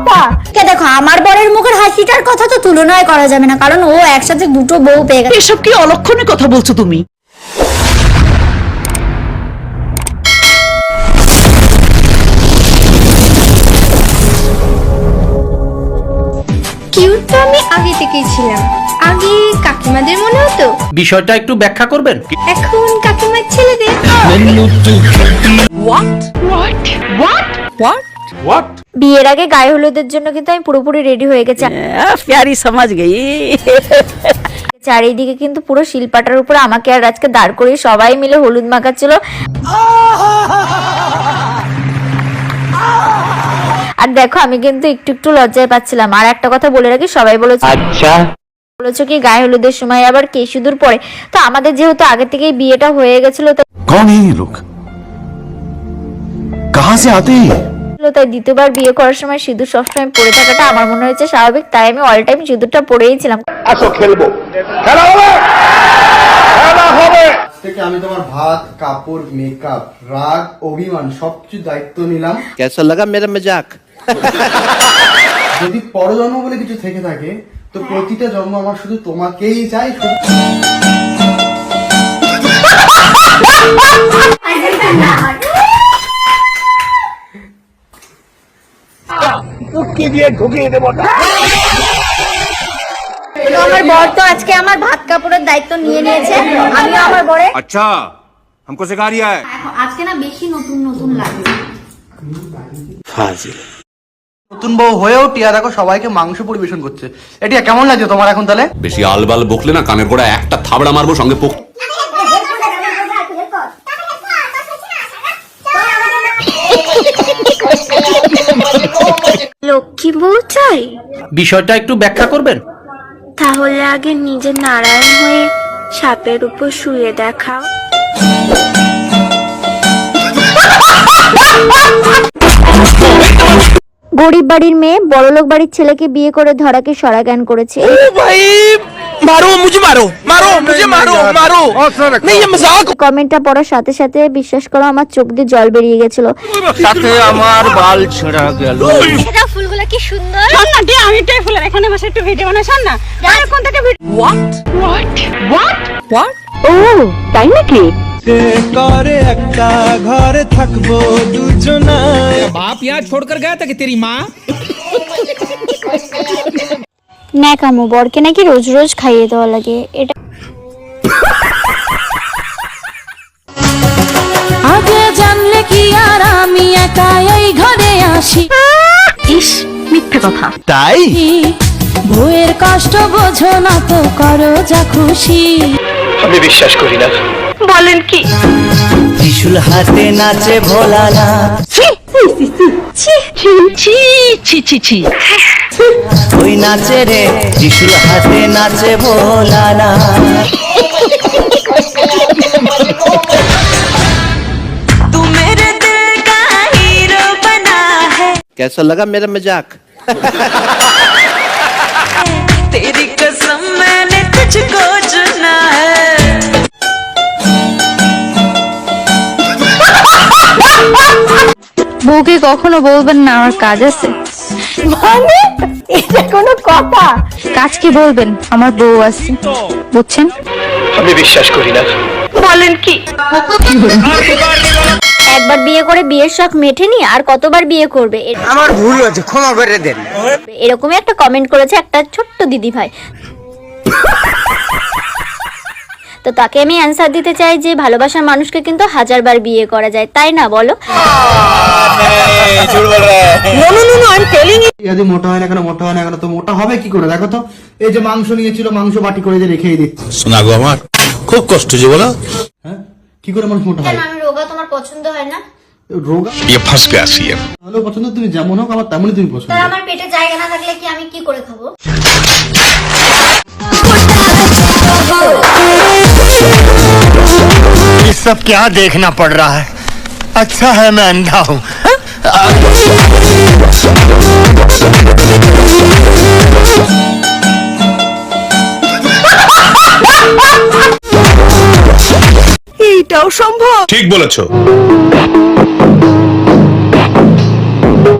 কথা কে দেখো আমার বরের মুখের হাসিটার কথা তো তুলনায় করা যাবে না কারণ ও একসাথে দুটো বউ পেয়ে গেছে। এসব কি অলক্ষণে কথা বলছো তুমি? কিউট তো আমি আগে থেকেই ছিলাম। আগে কাকিমাদের মনে হতো? বিষয়টা একটু ব্যাখ্যা করবেন? এখন কাকিমার ছেলেদের বিয়ের আগে গায়ে হলুদের জন্য কিন্তু আমি পুরোপুরি রেডি হয়ে গেছি প্যারি সমাজ গেই চারিদিকে কিন্তু পুরো শিলপাটার উপরে আমাকে আর আজকে দাঁড় করিয়ে সবাই মিলে হলুদ মাখাচ্ছিল আর দেখো আমি কিন্তু একটু একটু লজ্জায় পাচ্ছিলাম আর একটা কথা বলে রাখি সবাই বলেছে আচ্ছা বলেছো কি গায়ে হলুদের সময় আবার কে সিঁদুর পরে তো আমাদের যেহেতু আগে থেকেই বিয়েটা হয়ে গেছিল তাই कौन है ये लोग कहां से आते हैं ये? ছিল তাই দ্বিতীয়বার বিয়ে করার সময় সিঁদুর সবসময় পরে থাকাটা আমার মনে হয়েছে স্বাভাবিক। তাই আমি অল টাইম সিঁদুরটা পরেই ছিলাম। আসো খেলব। আমি তোমার ভাত কাপড় মেকআপ রাগ অভিমান সবকিছু দায়িত্ব নিলাম। লাগা মেরা যদি পরজন্ম বলে কিছু থেকে থাকে তো প্রতিটা জন্ম আমার শুধু তোমাকেই চাই তো আমার বর তো আজকে আমার ভাত কাপড়ের দায়িত্ব নিয়ে নিয়েছে আমিও আমার বরে अच्छा हमको सिखा रिया है আজকে না বেশি নতুন নতুন লাগছে নতুন বউ হয়েও টিয়া দেখো সবাইকে মাংস পরিবেশন করছে এটা কেমন লাগছে তোমার এখন তাহলে বেশি আলবাল বকলে না কানের গোড়া একটা থাবড়া মারবো সঙ্গে পোক লক্ষ্মী বলছাই? বিষয়টা একটু ব্যাখ্যা করবেন? তাহলে আগে নিজে নারায়ণ হয়ে সাপের উপর শুয়ে দেখাও। গরিব বাড়ির মেয়ে বড়লোক বাড়ির ছেলেকে বিয়ে করে ধরাকে সরা জ্ঞান করেছে কমেন্টটা পড়ার সাথে সাথে বিশ্বাস করো আমার চোখ দিয়ে জল বেরিয়ে গেছিল সাথে আমার বাল ছেঁড়া গেল এটা ফুলগুলো কি সুন্দর শোন না দিয়ে আমি এটাই ফুলের এখানে বসে একটু ভিডিও বানাই শোন না আমি কোন থেকে ও তাই নাকি করে একটা ঘরে থাকবো দুজনায় बाप यहाँ छोड़कर गया था कि तेरी माँ ন্যাকামো বরকে নাকি রোজ রোজ খাইয়ে দেওয়া লাগে। এটা আগে জানলে কি আর আমি একা এই ঘরে আসি? ইস মিথ্যে কথা। তাই? বউয়ের কষ্ট বোঝো না তো করো যা খুশি। আমি বিশ্বাস করি না। বলেন কি? ত্রিশুল হাতে নাচে ভোলানা ছি ছি ছি ছি ওই নাচে রে ত্রিশুল হাতে নাচে ভোলানা तू मेरे दिल का हीरो बना है कैसा लगा मेरा मजाक तेरी বউকে কখনো বলবেন না আমার কাজ আছে। মানে? এটা কোনো কথা? কাজ কি বলবেন? আমার বউ আছে। বুঝছেন? আমি বিশ্বাস করি না। বলেন কি? একবার বিয়ে করে বিয়ের শখ মেটেনি আর কতবার বিয়ে করবে? আমার ভুল হয়েছে ক্ষমা করে দেন। এরকমই একটা কমেন্ট করেছে একটা ছোট্ট দিদি ভাই তো তাকে আমি অ্যান্সার দিতে চাই যে ভালোবাসার মানুষকে কিন্তু হাজারবার বিয়ে করা যায় তাই না বলো যদি মোটা হয় না কেন মোটা হয় না কেন তো মোটা হবে কি করে দেখো তো এই যে মাংস নিয়েছিল মাংস বাটি করে যে রেখেই দিচ্ছে सुना गो हमार खूब कष्ट जी बोला হ্যাঁ কি করে মানুষ মোটা হয় আমি রোগা তোমার পছন্দ হয় না রোগা ये फंस गया सीएम ভালো পছন্দ তুমি যেমন হোক আমার তেমনই তুমি পছন্দ তার আমার পেটে জায়গা না থাকলে কি আমি কি করে খাবো ये सब क्या देखना पड़ रहा है? अच्छा है मैं अंधा हूँ। हाँ। हाँ। ठीक সম্ভব? छो।